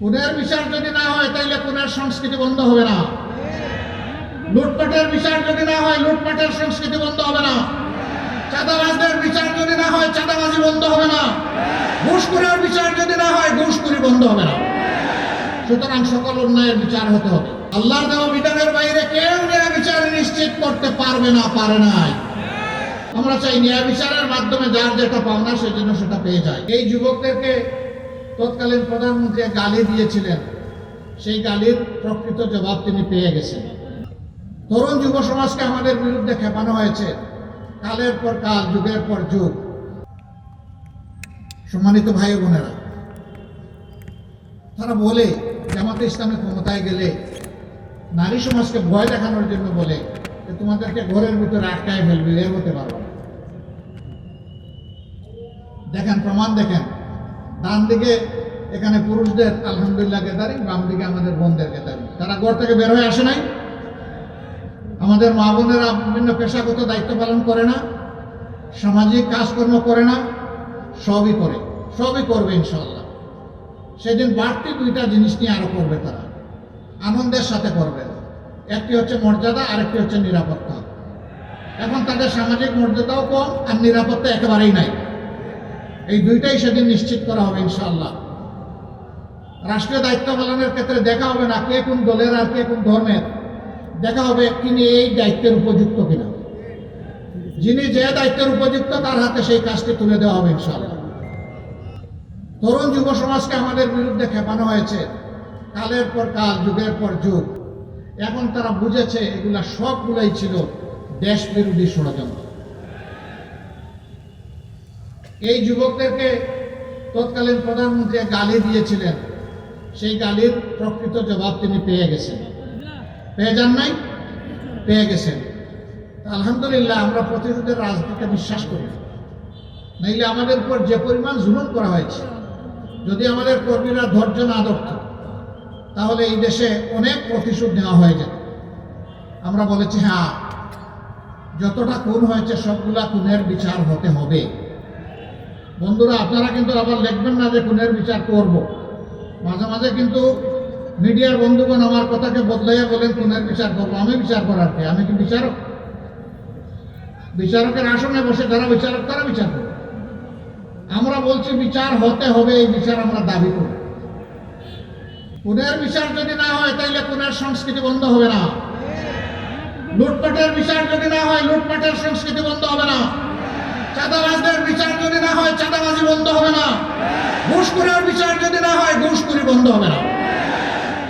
খুনের বিচার যদি না হয়, তাইলে খুনের সংস্কৃতি বন্ধ হবে না। লুটপাটের বিচার যদি না হয়, লুটপাটের সংস্কৃতি বন্ধ হবে না। চাঁদাবাজদের বিচার যদি না হয়, চাঁদাবাজি বন্ধ হবে না। ঘুষখোরের বিচার যদি না হয়, ঘুষখুরি বন্ধ হবে না। সুতরাং সকল অন্যায়ের বিচার হতে হবে। আল্লাহর দেওয়া বিধানের বাইরে কেউ ন্যায় বিচার নিশ্চিত করতে পারবে না, পারে নাই। আমরা চাই ন্যায় বিচারের মাধ্যমে যার যেটা পাওনা সেজন্য সেটা পেয়ে যায়। এই যুবকদেরকে তৎকালীন প্রধানমন্ত্রী গালি দিয়েছিলেন। সেই গালির প্রকৃত জবাব তিনি পেয়ে গেছেন। তরুণ যুব সমাজকে আমাদের বিরুদ্ধে খেপানো হয়েছে। কালের পর কাল, যুগের পর যুগ। সম্মানিত ভাই বোনেরা, তারা বলে জামাতে ইসলামে ক্ষমতায় গেলে নারী সমাজকে ভয় দেখানোর জন্য বলে যে তোমাদেরকে ঘরের ভিতরে আটকায় ফেলবে বের হতে পারবে দেখেন, প্রমাণ দেখেন। ডান দিকে এখানে পুরুষদের, আলহামদুলিল্লাহ গেদারিং বাম দিকে আমাদের বোনদের গেদারিং তারা ঘর থেকে বের হয়ে আসে নাই। আমাদের মা বোনেরা বিভিন্ন পেশাগত দায়িত্ব পালন করে না, সামাজিক কাজকর্ম করে না, সবই করে। সবই করবে ইনশাল্লাহ সেদিন বাড়তি দুইটা জিনিস নিয়ে আরও করবে তারা। আনন্দের সাথে করবে। একটি হচ্ছে মর্যাদা, আরেকটি হচ্ছে নিরাপত্তা। এখন তাদের সামাজিক মর্যাদাও কম আর নিরাপত্তা একেবারেই নাই। এই দুইটাই সেদিন নিশ্চিত করা হবে ইনশাল্লাহ রাষ্ট্রীয় দায়িত্ব পালনের ক্ষেত্রে দেখা হবে না কে কোন দলের আর কে কোন ধর্মের। দেখা হবে তিনি এই দায়িত্বের উপযুক্ত কিনা। যিনি যে দায়িত্বের উপযুক্ত, তার হাতে সেই কাজটি তুলে দেওয়া হবে ইনশাল্লাহ তরুণ যুব সমাজকে আমাদের বিরুদ্ধে খেপানো হয়েছে। কালের পর কাল, যুগের পর যুগ। এখন তারা বুঝেছে, এগুলা সবগুলাই ছিল দেশ বিরোধী ষড়যন্ত্র। যুবকদেরকে তৎকালীন প্রধানমন্ত্রী গালি দিয়েছিলেন। সেই গালির প্রকৃত জবাব তিনি পেয়ে গেছেন। পেয়ে যান নাই? পেয়ে গেছেন। আলহামদুলিল্লাহ, আমরা প্রতিরোধের রাজনীতিতে বিশ্বাস করি। নাইলে আমাদের উপর যে পরিমাণ জুলুম করা হয়েছে, যদি আমাদের কর্মীরা ধৈর্য না ধরত, তাহলে এই দেশে অনেক প্রতিশোধ নেওয়া হয়ে যেত। আমরা বলেছি হ্যাঁ যতটা খুন হয়েছে, সবগুলা খুনের বিচার হতে হবে। বন্ধুরা, আপনারা কিন্তু আবার লিখবেন না যে খুনের বিচার করব। মাঝে মাঝে কিন্তু মিডিয়ার বন্ধুগণ আমার কথাকে বদলাইয়া বলেন, খুনের বিচার করব। আমি বিচার করার কে? আমি কি বিচারক? বিচারকের আসনে বসে যারা বিচারক, তারা বিচার করবে। আমরা বলছি বিচার হতে হবে, এই বিচার আমরা দাবি করি। খুনের বিচার যদি না হয়, তাইলে খুনের সংস্কৃতি বন্ধ হবে না। লুটপাটের বিচার যদি না হয়, লুটপাটের সংস্কৃতি বন্ধ হবে না। চাঁদাবাজদের বিচার যদি না হয়, চাঁদাবাজি বন্ধ হবে না। ঘুষখোরের বিচার যদি না হয়, ঘুষখুরি বন্ধ হবে না।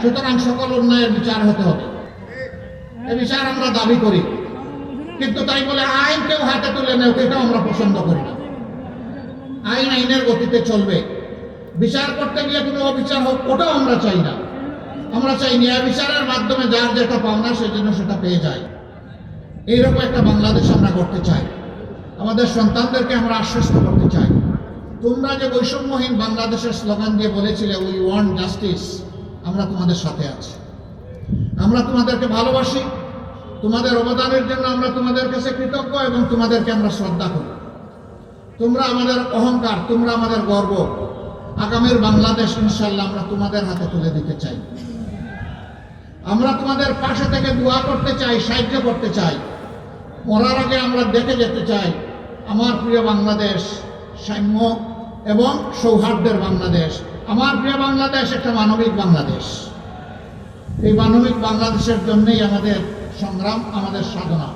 সুতরাং সকল অন্যায়ের বিচার হতে হবে। এ বিচার আমরা দাবি করি। কিন্তু তাই বলে আইন কেউ হাতে তুলে নেও এটাও আমরা পছন্দ করি না। আইন আইনের গতিতে চলবে। বিচার করতে গিয়ে কোনো অবিচার হোক, ওটাও আমরা চাই না। আমরা চাই ন্যায় বিচারের মাধ্যমে যার যেটা পাওনা সেজন্য সেটা পেয়ে যায়। এইরকম একটা বাংলাদেশ আমরা করতে চাই। আমাদের সন্তানদেরকে আমরা আশ্বস্ত করতে চাই। তোমরা যে বৈষম্যহীন বাংলাদেশের স্লোগান দিয়ে বলেছিলে উই ওয়ান্ট জাস্টিস আমরা তোমাদের সাথে আছি। আমরা তোমাদেরকে ভালোবাসি, তোমাদের অবদানের জন্য আমরা তোমাদের কাছে কৃতজ্ঞ এবং তোমাদেরকে আমরা শ্রদ্ধা করি। তোমরা আমাদের অহংকার, তোমরা আমাদের গর্ব। আগামীর বাংলাদেশ ইনশাল্লাহ আমরা তোমাদের হাতে তুলে দিতে চাই। আমরা তোমাদের পাশে থেকে দোয়া করতে চাই, সাহায্য করতে চাই। মরার আগে আমরা দেখে যেতে চাই। আমার প্রিয় বাংলাদেশ সাম্য এবং সৌহার্দ্যের বাংলাদেশ। আমার প্রিয় বাংলাদেশ একটা মানবিক বাংলাদেশ। এই মানবিক বাংলাদেশের জন্যই আমাদের সংগ্রাম, আমাদের সাধনা।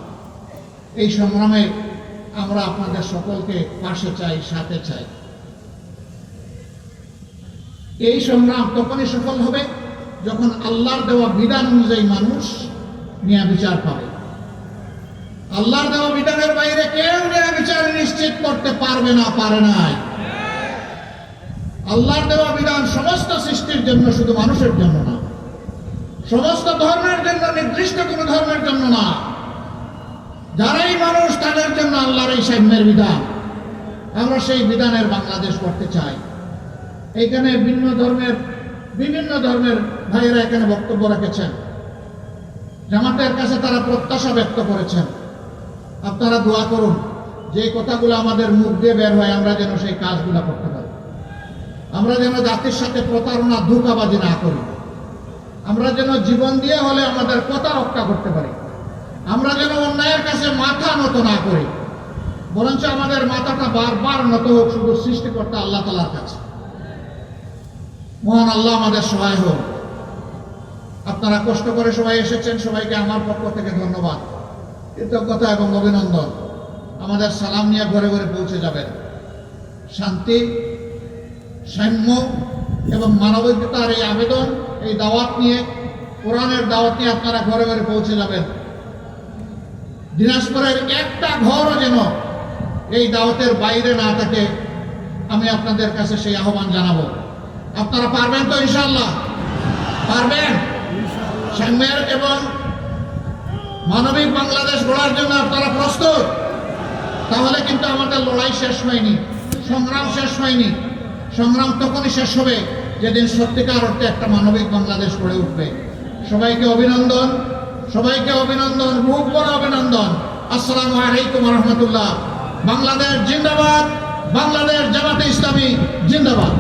এই সংগ্রামে আমরা আপনাদের সকলকে পাশে চাই, সাথে চাই। এই সংগ্রাম তখনই সফল হবে যখন আল্লাহর দেওয়া বিধান অনুযায়ী মানুষ নিয়ে বিচার পাবে। আল্লাহর দেওয়া বিধানের বাইরে কেউ ন্যায় বিচার নিশ্চিত করতে পারবে না, পারে নাই। আল্লাহর দেওয়া বিধান সমস্ত সৃষ্টির জন্য শুধু মানুষের জন্য না। সমস্ত ধর্মের জন্য নির্দিষ্ট কোনো ধর্মের জন্য না। যারাই মানুষ, তাদের জন্য আল্লাহর এই সাম্যের বিধান। আমরা সেই বিধানের বাংলাদেশ করতে চাই। এইখানে ভিন্ন ধর্মের, বিভিন্ন ধর্মের ভাইয়েরা এখানে বক্তব্য রেখেছেন। জামাতের কাছে তারা প্রত্যাশা ব্যক্ত করেছেন। আপনারা দোয়া করুন, যে কথাগুলো আমাদের মুখ দিয়ে বের হয়, আমরা যেন সেই কাজগুলো করতে পারি। আমরা যেন জাতির সাথে প্রতারণা, ধোকাবাজি না করি। আমরা যেন জীবন দিয়ে হলে আমাদের কথা রক্ষা করতে পারি। আমরা যেন অন্যায়ের কাছে মাথা নত না করি। বরঞ্চ আমাদের মাথাটা বারবার নত হোক শুধু সৃষ্টিকর্তা আল্লাহ তালার কাছে। মহান আল্লাহ আমাদের সহায় হোক। আপনারা কষ্ট করে সবাই এসেছেন, সবাইকে আমার পক্ষ থেকে ধন্যবাদ। কৃতজ্ঞতা এবং অভিনন্দন। আমাদের সালাম নিয়ে ঘরে ঘরে পৌঁছে যাবেন। শান্তি, সাম্য এবং মানবিকতার এই আবেদন, এই দাওয়াত নিয়ে, কোরআনের দাওয়াত নিয়ে আপনারা ঘরে ঘরে পৌঁছে যাবেন। দিনাজপুরের একটা ঘরও যেন এই দাওয়াতের বাইরে না থাকে, আমি আপনাদের কাছে সেই আহ্বান জানাব। আপনারা পারবেন তো ইনশাল্লাহ পারবেন? এবং মানবিক বাংলাদেশ গড়ার জন্য আপনারা প্রস্তুত? তাহলে কিন্তু আমাদের লড়াই শেষ হয়নি, সংগ্রাম শেষ হয়নি, সংগ্রাম তখনই শেষ হবে যেদিন সত্যিকার অর্থে একটা মানবিক বাংলাদেশ গড়ে উঠবে। সবাইকে অভিনন্দন সবাইকে অভিনন্দন বুক বড় অভিনন্দন। আসসালামু আলাইকুম রহমতুল্লাহ। বাংলাদেশ জিন্দাবাদ, বাংলাদেশ জামাতে ইসলামী জিন্দাবাদ।